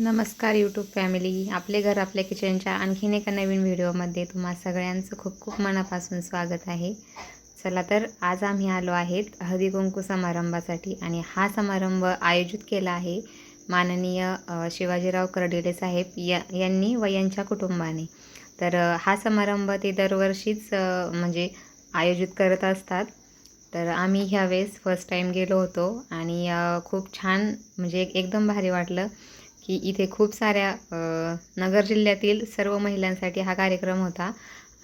नमस्कार YouTube family आपले घर आपल्या किचनच्या आणखीन एका नवीन व्हिडिओमध्ये तुम्हा सगळ्यांचं खूप खूप मनापासून स्वागत आहे. चला तर आज आम्ही आलो आहेत हळदी कुंकू समारंभासाठी आणि हा समारंभ आयोजित केला आहे माननीय शिवाजीराव कर्डिले साहेब या यांनी व यांच्या कुटुंबाने. तर हा समारंभ ते दरवर्षीच म्हणजे आयोजित करत असतात. तर आम्ही ह्यावेळेस फर्स्ट टाईम गेलो होतो आणि खूप छान म्हणजे एक- एकदम भारी वाटलं. की इथे खूप साऱ्या नगर जिल्ह्यातील सर्व महिलांसाठी हा कार्यक्रम होता.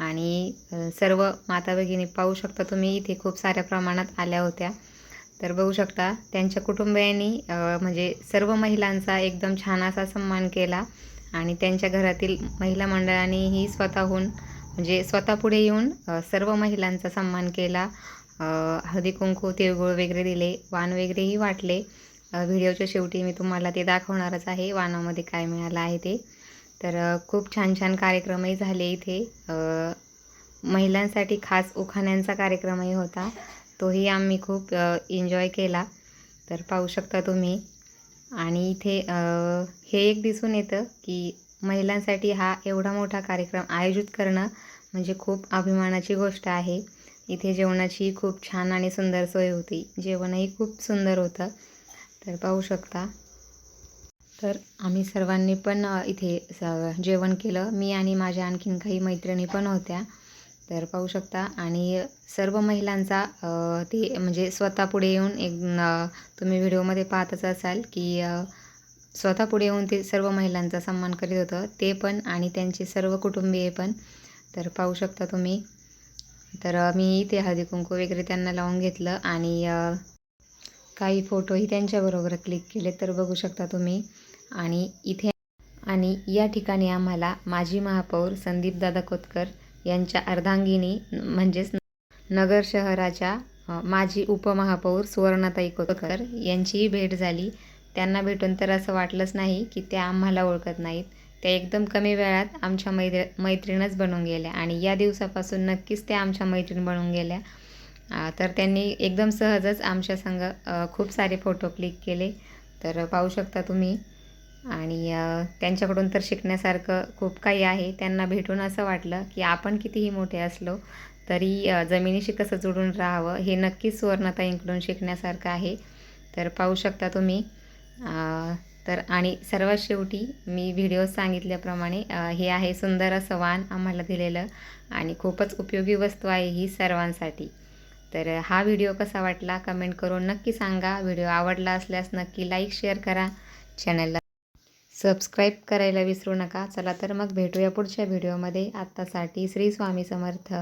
आणि सर्व माता भगिनी पाहू शकता तुम्ही इथे खूप साऱ्या प्रमाणात आल्या होत्या. तर बघू शकता त्यांच्या कुटुंबियांनी म्हणजे सर्व महिलांचा एकदम छान असा सन्मान केला. आणि त्यांच्या घरातील महिला मंडळांनीही स्वतःहून म्हणजे स्वतः पुढे येऊन सर्व महिलांचा सन्मान केला. हळदी कुंकू तिळगुळ वगैरे दिले वाण वगैरेही वाटले. व्हिडिओच्या शेवटी मी तुम्हाला ते दाखवणारच आहे वाणामध्ये काय मिळालं आहे ते. तर खूप छान छान कार्यक्रमही झाले इथे. महिलांसाठी खास उखाण्यांचा कार्यक्रमही होता. तोही आम्ही खूप एन्जॉय केला. तर पाहू शकता तुम्ही. आणि इथे हे एक दिसून येतं की महिलांसाठी हा एवढा मोठा कार्यक्रम आयोजित करणं म्हणजे खूप अभिमानाची गोष्ट आहे. इथे जेवणाची खूप छान आणि सुंदर सोय होती. जेवणही खूप सुंदर होतं. तर पाहू शकता. तर आम्ही सर्वांनी पण इथे स जेवण केलं. मी आणि माझ्या आणखीन काही मैत्रिणी पण होत्या. तर पाहू शकता. आणि सर्व महिलांचा ते म्हणजे स्वतः पुढे येऊन एक तुम्ही व्हिडिओमध्ये पाहतच असाल की स्वतः पुढे येऊन ते सर्व महिलांचा सन्मान करीत होतं. ते पण आणि त्यांचे सर्व कुटुंबीय पण. तर पाहू शकता तुम्ही. तर मी इथे हळदी कुंकू वगैरे त्यांना लावून घेतलं आणि काही फोटोही त्यांच्याबरोबर क्लिक केले तर बघू शकता तुम्ही. आणि इथे आणि या ठिकाणी आम्हाला माजी महापौर संदीपदादा कोतकर यांच्या अर्धांगिनी म्हणजेच नगर शहराच्या माजी उपमहापौर सुवर्णाताई कोतकर यांचीही भेट झाली. त्यांना भेटून तर असं वाटलंच नाही की त्या आम्हाला ओळखत नाहीत. त्या एकदम कमी वेळात आमच्या मैत्री मैत्रीणच बनून गेल्या आणि या दिवसापासून नक्कीच त्या आमच्या मैत्रीण बनून गेल्या. तर त्यांनी एकदम सहजच आमच्या संग खूप सारे फोटो क्लिक केले. तर पाहू शकता तुम्ही. आणि त्यांच्याकडून तर शिकण्यासारखं खूप काही आहे. त्यांना भेटून असं वाटलं की आपण कितीही मोठे असलो तरी जमिनीशी कसं जुळून राहावं हे नक्कीच सुवर्णताईंकडून शिकण्यासारखं आहे. तर पाहू शकता तुम्ही. तर आणि सर्वात शेवटी मी व्हिडिओ सांगितल्याप्रमाणे हे आहे सुंदर असं वाण आम्हाला दिलेलं. आणि खूपच उपयोगी वस्तू आहे ही सर्वांसाठी. तर हा व्हिडिओ कसा वाटला कमेंट करून नक्की सांगा. व्हिडिओ आवडला असल्यास नक्की लाईक शेअर करा. चॅनलला सबस्क्राईब करायला विसरू नका. चला तर मग भेटूया पुढच्या व्हिडिओमध्ये. आत्तासाठी श्री स्वामी समर्थ.